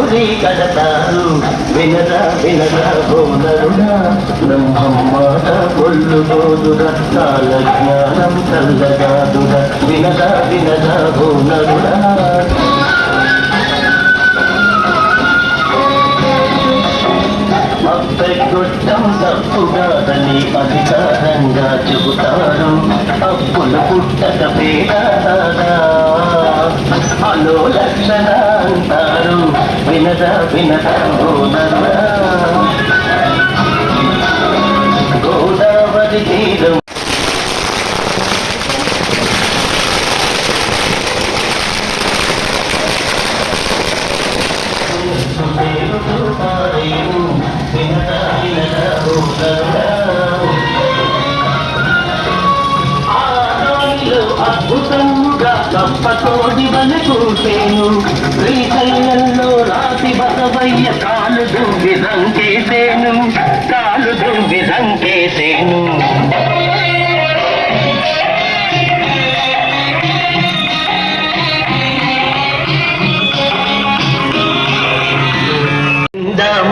గుడి కడతారు వినరా వినరా బోనరుడా బ్రహ్మం మాట కొల్లు బోదుర కాల జ్ఞానం చల్లగాదుర. వినరా వినరా బోనరుడా అప్పెగొట్టం తప్పుగాదని అధికారంగా చెబుతారు. అప్పుల పుట్టక పేదాదా. అలో లక్షణ అంటారు వినద వినదా గోదావరి తీరం. అద్భుతంగా గొప్పతోడి వనకూసేను శ్రీశైలంలో రాఘవయ్య కాలు దువ్వి రంకేసేను కాలు దువ్వి రంకేసేను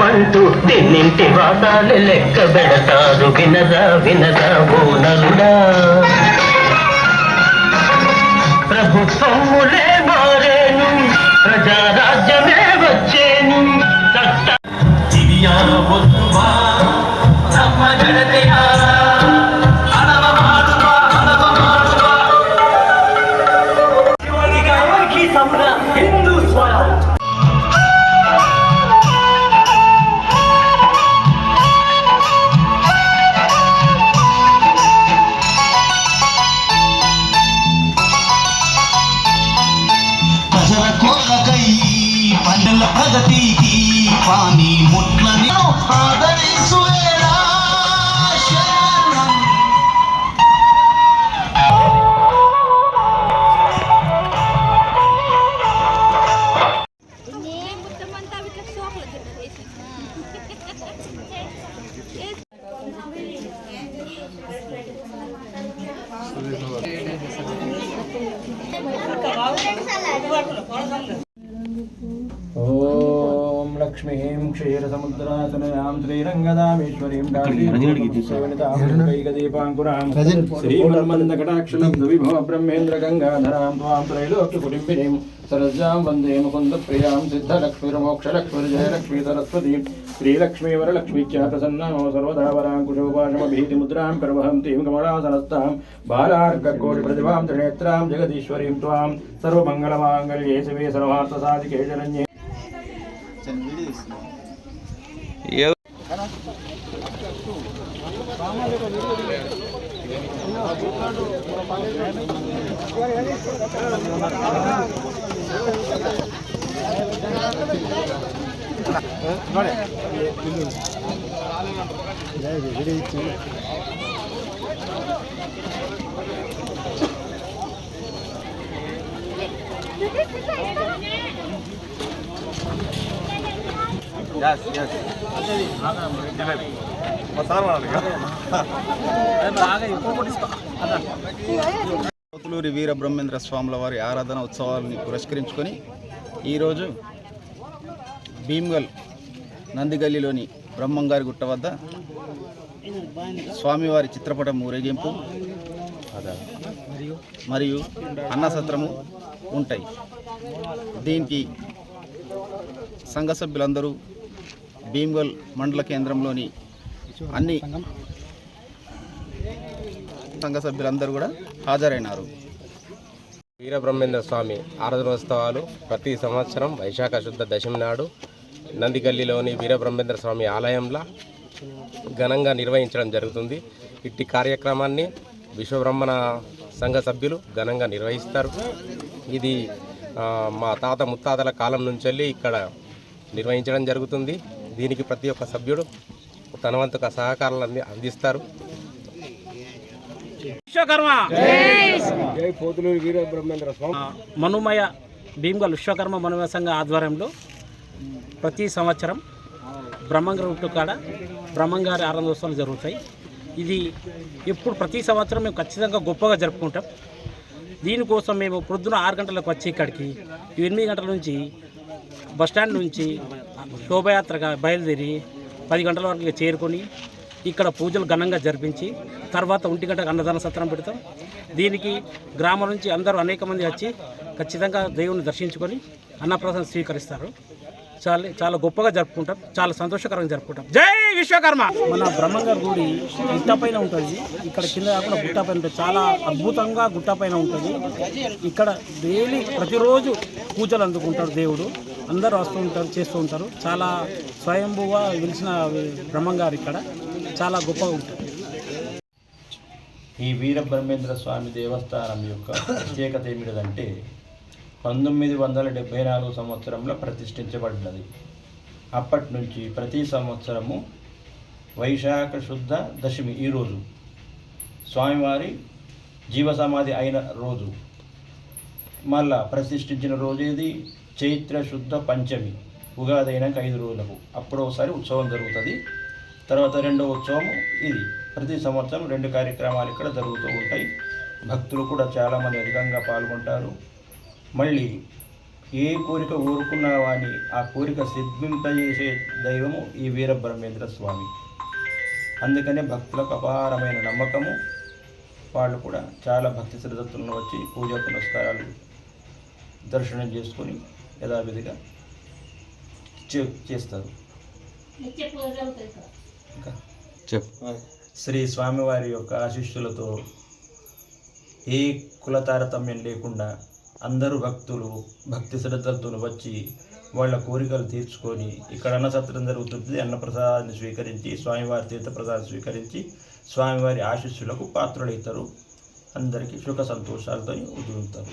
అంటూ తిన్నింటి వాదాలు లెక్క పెడతారు వినదా వినదా బోనలుడా ప్రభుత్వములే మారేను ప్రజా বলতে పంటల ప్రగతికి పాని ముట్లని ఆదరించువేలా లక్ష్మీం క్షీరసముద్రాతనయాం శ్రీరంగదామేశ్వరీం కైకదీపాంకురాం శ్రీమన్మందకటాక్షణం విభవ బ్రహ్మేంద్ర గంగాధరాం త్వాం త్రైలోక్య కుటుంబినీం సరస్యాం వందే ముకుంద ప్రియాం సిద్ధలక్ష్మీర్మోక్షలక్ష్మీర్జయలక్ష్మీ సరస్వతీం శ్రీలక్ష్మీ వరలక్ష్మీ చ ప్రసన్నో సర్వదా వరాంకుశోపాశమభీతిముద్రాం కర్వహంతీం కమలాసనస్తాం బాలార్కకోటి ప్రతిభాం త్రినేత్రాం జగదీశ్వరీం త్వాం సర్వమంగళమాంగళ్యే శివే సర్వార్థసాధికే శరణ్యే. ఏదో Thank you. కోతులూరి వీర బ్రహ్మేంద్ర స్వాముల వారి ఆరాధన ఉత్సవాలని పురస్కరించుకొని ఈరోజు భీమ్గల్ నందిగల్లిలోని బ్రహ్మంగారి గుట్ట వద్ద స్వామివారి చిత్రపటం ఊరేగింపు మరియు అన్నసత్రము ఉంటాయి. దీనికి సంఘ సభ్యులందరూ భీమ్గల్ మండల కేంద్రంలోని అన్ని సంఘ సభ్యులందరూ కూడా హాజరైనారు. వీరబ్రహ్మేంద్ర స్వామి ఆరాధనోత్సవాలు ప్రతి సంవత్సరం వైశాఖ శుద్ధ దశమి నాడు నందిగల్లిలోని వీరబ్రహ్మేంద్ర స్వామి ఆలయంలో ఘనంగా నిర్వహించడం జరుగుతుంది. ఇట్టి కార్యక్రమాన్ని విశ్వబ్రహ్మణ సంఘ సభ్యులు ఘనంగా నిర్వహిస్తారు. ఇది మా తాత ముత్తాతల కాలం నుంచి వెళ్ళి ఇక్కడ నిర్వహించడం జరుగుతుంది. దీనికి ప్రతి ఒక్క సభ్యుడు తన వంతుగా సహకారాలు అంది అందిస్తారు. విశ్వకర్మ! మనుమయ భీమ్గల్ విశ్వకర్మ మనుమయ సంఘ ఆధ్వర్యంలో ప్రతి సంవత్సరం బ్రహ్మంగారి కాడ బ్రహ్మంగారి ఆనందోత్సవాలు జరుగుతాయి. ఇది ఎప్పుడు ప్రతి సంవత్సరం మేము ఖచ్చితంగా గొప్పగా జరుపుకుంటాం. దీనికోసం మేము ప్రొద్దున ఆరు గంటలకు వచ్చి ఇక్కడికి ఎనిమిది గంటల నుంచి బస్టాండ్ నుంచి శోభయాత్రగా బయలుదేరి పది గంటల వరకు చేరుకొని ఇక్కడ పూజలు ఘనంగా జరిపించి తర్వాత ఒంటి గంటకు అన్నదాన సత్రం పెడతాం. దీనికి గ్రామం నుంచి అందరూ అనేక మంది వచ్చి ఖచ్చితంగా దేవుని దర్శించుకొని అన్నప్రసాదం స్వీకరిస్తారు. చాలా చాలా గొప్పగా జరుపుకుంటాం. చాలా సంతోషకరంగా జరుపుకుంటాం. జై విశ్వకర్మ! మన బ్రహ్మంగారి గుడి గుట్ట పైన ఉంటుంది. ఇక్కడ కింద కాకుండా గుట్ట పైన ఉంటుంది. చాలా అద్భుతంగా గుట్ట పైన ఉంటుంది. ఇక్కడ డైలీ ప్రతిరోజు పూజలు అందుకుంటారు దేవుడు. అందరూ వస్తూ ఉంటారు చేస్తూ ఉంటారు. చాలా స్వయంభూగా వెలిసిన బ్రహ్మంగారు ఇక్కడ. చాలా గొప్పగా ఉంటుంది ఈ వీరబ్రహ్మేంద్ర స్వామి దేవస్థానం యొక్క ప్రత్యేకత ఏమిటంటే పంతొమ్మిది వందల డెబ్భై నాలుగు సంవత్సరంలో ప్రతిష్ఠించబడినది. అప్పటి నుంచి ప్రతి సంవత్సరము వైశాఖ శుద్ధ దశమి ఈరోజు స్వామివారి జీవసమాధి అయిన రోజు. మళ్ళా ప్రతిష్ఠించిన రోజు ఏది చైత్ర శుద్ధ పంచమి. ఉగాది అయినాక ఐదు రోజులకు. అప్పుడు ఒకసారి ఉత్సవం జరుగుతుంది. తర్వాత రెండో ఉత్సవం ఇది. ప్రతి సంవత్సరం రెండు కార్యక్రమాలు ఇక్కడ జరుగుతూ ఉంటాయి. భక్తులు కూడా చాలామంది అధికంగా పాల్గొంటారు. మళ్ళీ ఏ కోరిక కోరుకున్నా వాని ఆ కోరిక సిద్ధింపజేసే దైవము ఈ వీరబ్రహ్మేంద్ర స్వామి. అందుకనే భక్తులకు అపారమైన నమ్మకము. వాళ్ళు కూడా చాలా భక్తి శ్రద్ధతులను వచ్చి పూజా పునస్కారాలు దర్శనం చేసుకొని యథావిధిగా చే చేస్తారు. ఇంకా? శ్రీ స్వామివారి యొక్క ఆశీస్సులతో ఏ కుల తారతమ్యం లేకుండా అందరూ భక్తులు భక్తి శ్రద్ధలతో వచ్చి వాళ్ళ కోరికలు తీర్చుకొని ఇక్కడ అన్నసత్రం జరుగుతుంది. అన్నప్రసాదాన్ని స్వీకరించి స్వామివారి తీర్థప్రసాదం స్వీకరించి స్వామివారి ఆశీస్సులకు పాత్రులవుతారు అందరికీ సుఖ సంతోషాలతో వదులుతారు